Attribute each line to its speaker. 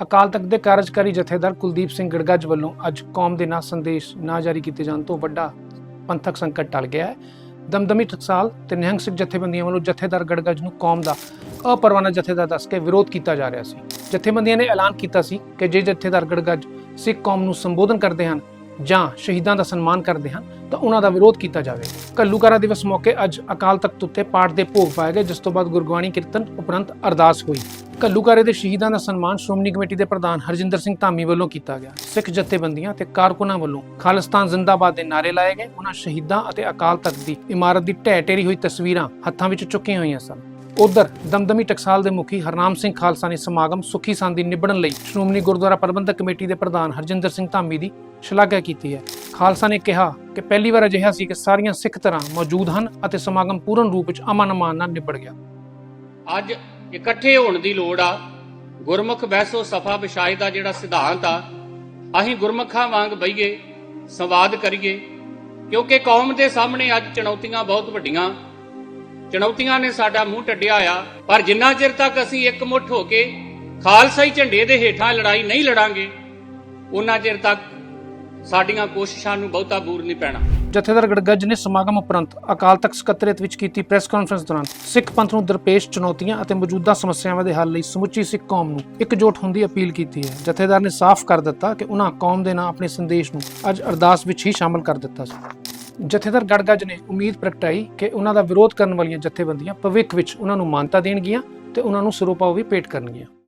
Speaker 1: ਅਕਾਲ ਤਖਤ ਦੇ ਕਾਰਜਕਾਰੀ ਜਥੇਦਾਰ ਕੁਲਦੀਪ ਸਿੰਘ ਗੜਗੱਜ ਵੱਲੋਂ ਅੱਜ ਕੌਮ ਦੇ ਨਾਂ ਸੰਦੇਸ਼ ਨਾ ਜਾਰੀ ਕੀਤੇ ਜਾਣ ਤੋਂ ਵੱਡਾ ਪੰਥਕ ਸੰਕਟ ਟਲ ਗਿਆ ਹੈ। ਦਮਦਮੀ ਟਕਸਾਲ ਤੇ ਨਿਹੰਗ ਸਿੰਘ ਜਥੇਬੰਦੀਆਂ ਵੱਲੋਂ ਜਥੇਦਾਰ ਗੜਗੱਜ ਨੂੰ ਕੌਮ ਦਾ ਅਪਰਵਾਨਾ ਜਥੇਦਾਰ ਦੱਸ ਕੇ ਵਿਰੋਧ ਕੀਤਾ ਜਾ ਰਿਹਾ ਸੀ। ਜਥੇਬੰਦੀਆਂ ਨੇ ਐਲਾਨ ਕੀਤਾ ਸੀ ਕਿ ਜੇ ਜਥੇਦਾਰ ਗੜਗੱਜ ਸਿੱਖ ਕੌਮ ਨੂੰ ਸੰਬੋਧਨ ਕਰਦੇ ਹਨ ਜਾਂ ਸ਼ਹੀਦਾਂ ਦਾ ਸਨਮਾਨ ਕਰਦੇ ਹਨ, ਤਾਂ ਉਹਨਾਂ ਦਾ ਵਿਰੋਧ ਕੀਤਾ ਜਾਵੇ। ਘੱਲੂਕਾਰਾ ਦਿਵਸ ਮੌਕੇ ਅੱਜ ਅਕਾਲ ਤਖਤ ਉੱਤੇ ਪਾਠ ਦੇ ਭੋਗ ਪਾਏ ਗਏ, ਜਿਸ ਤੋਂ ਬਾਅਦ ਗੁਰਗੁਆਣੀ ਕੀਰਤਨ ਉਪਰੰਤ ਅਰਦਾਸ ਹੋਈ। ਘੱਲੂਕਾਰੇ ਦੇ ਸ਼ਹੀਦਾਂ ਦਾ ਸਨਮਾਨ ਸ਼੍ਰੋਮਣੀ ਕਮੇਟੀ ਦੇ ਪ੍ਰਧਾਨ ਹਰਜਿੰਦਰ ਸਿੰਘ ਧਾਮੀ ਵੱਲੋਂ ਕੀਤਾ ਗਿਆ। ਸਿੱਖ ਜਥੇਬੰਦੀਆਂ ਤੇ ਕਾਰਕੁਨਾਂ ਵੱਲੋਂ ਖਾਲਿਸਤਾਨ ਜ਼ਿੰਦਾਬਾਦ ਦੇ ਨਾਅਰੇ ਲਾਏ ਗਏ। ਉਹਨਾਂ ਸ਼ਹੀਦਾਂ ਅਤੇ ਅਕਾਲ ਤਖਤ ਦੀ ਇਮਾਰਤ ਦੀ ਢਹਿ ਢੇਰੀ ਹੋਈ ਤਸਵੀਰਾਂ ਹੱਥਾਂ ਵਿੱਚ ਚੁੱਕੀਆਂ ਹੋਈਆਂ ਸਨ। ਉਧਰ ਦਮਦਮੀ ਟਕਸਾਲ ਦੇ ਮੁਖੀ ਹਰਨਾਮ ਸਿੰਘ ਖਾਲਸਾ ਨੇ ਸਮਾਗਮ ਸੁਖੀ ਸੰਦੀ ਨਿਬੜਨ ਲਈ ਸ਼੍ਰੋਮਣੀ ਗੁਰਦੁਆਰਾ ਪ੍ਰਬੰਧਕ ਕਮੇਟੀ ਦੇ ਪ੍ਰਧਾਨ ਹਰਜਿੰਦਰ ਸਿੰਘ ਧਾਮੀ ਦੀ ਸ਼ਲਾਘਾ ਕੀਤੀ ਹੈ। ਖਾਲਸਾ ਨੇ ਕਿਹਾ ਕਿ ਪਹਿਲੀ ਵਾਰ ਅਜਿਹਾ ਸੀ ਕਿ ਸਾਰੀਆਂ ਸਿੱਖ ਤਰ੍ਹਾਂ ਮੌਜੂਦ ਹਨ ਅਤੇ ਸਮਾਗਮ ਪੂਰਨ ਰੂਪ ਵਿੱਚ ਅਮਨ ਅਮਾਨ ਨਾਲ ਨਿਬੜ ਗਿਆ।
Speaker 2: ਅੱਜ ਇਕੱਠੇ ਹੋਣ ਦੀ ਲੋੜ ਆ। ਗੁਰਮੁਖ ਬਹਿਸੋ ਸਫਾ ਵਿਸ਼ਾਈ ਦਾ ਜਿਹੜਾ ਸਿਧਾਂਤ ਆ, ਅਸੀਂ ਗੁਰਮੁਖਾਂ ਵਾਂਗ ਬਈਏ, ਸੰਵਾਦ ਕਰੀਏ, ਕਿਉਂਕਿ ਕੌਮ ਦੇ ਸਾਹਮਣੇ ਅੱਜ ਚੁਣੌਤੀਆਂ ਬਹੁਤ ਵੱਡੀਆਂ। ਚੁਣੌਤੀਆਂ ਨੇ ਸਾਡਾ ਮੂੰਹ ਟੱਡਿਆ ਆ, ਪਰ ਜਿੰਨਾ ਚਿਰ ਤੱਕ ਅਸੀਂ ਇਕਮੁੱਠ ਹੋ ਕੇ ਖਾਲਸਾਈ ਝੰਡੇ ਦੇ ਹੇਠਾਂ ਲੜਾਈ ਨਹੀਂ ਲੜਾਂਗੇ, ਉਹਨਾਂ ਚਿਰ ਤੱਕ ਸਾਡੀਆਂ ਕੋਸ਼ਿਸ਼ਾਂ ਨੂੰ ਬਹੁਤਾ ਬੂਰ ਨਹੀਂ ਪੈਣਾ।
Speaker 1: ਜਥੇਦਾਰ ਗੜਗੱਜ ਨੇ ਸਮਾਗਮ ਉਪਰੰਤ ਅਕਾਲ ਤਖਤ ਸਕੱਤਰੇਤ ਵਿੱਚ ਕੀਤੀ ਪ੍ਰੈਸ ਕਾਨਫਰੰਸ ਦੌਰਾਨ ਸਿੱਖ ਪੰਥ ਨੂੰ ਦਰਪੇਸ਼ ਚੁਣੌਤੀਆਂ ਅਤੇ ਮੌਜੂਦਾ ਸਮੱਸਿਆਵਾਂ ਦੇ ਹੱਲ ਲਈ ਸਮੁੱਚੀ ਸਿੱਖ ਕੌਮ ਨੂੰ ਇਕਜੁੱਟ ਹੋਣ ਦੀ ਅਪੀਲ ਕੀਤੀ ਹੈ। ਜਥੇਦਾਰ ਨੇ ਸਾਫ਼ ਕਰ ਦਿੱਤਾ ਕਿ ਉਹਨਾਂ ਕੌਮ ਦੇ ਨਾਂ ਆਪਣੇ ਸੰਦੇਸ਼ ਨੂੰ ਅੱਜ ਅਰਦਾਸ ਵਿੱਚ ਹੀ ਸ਼ਾਮਲ ਕਰ ਦਿੱਤਾ ਸੀ। ਜਥੇਦਾਰ ਗੜਗੱਜ ਨੇ ਉਮੀਦ ਪ੍ਰਗਟਾਈ ਕਿ ਉਹਨਾਂ ਦਾ ਵਿਰੋਧ ਕਰਨ ਵਾਲੀਆਂ ਜਥੇਬੰਦੀਆਂ ਭਵਿੱਖ ਵਿੱਚ ਉਹਨਾਂ ਨੂੰ ਮਾਨਤਾ ਦੇਣਗੀਆਂ ਤੇ ਉਹਨਾਂ ਨੂੰ ਸਰੂਪਾ ਵੀ ਭੇਟ ਕਰਨਗੀਆਂ।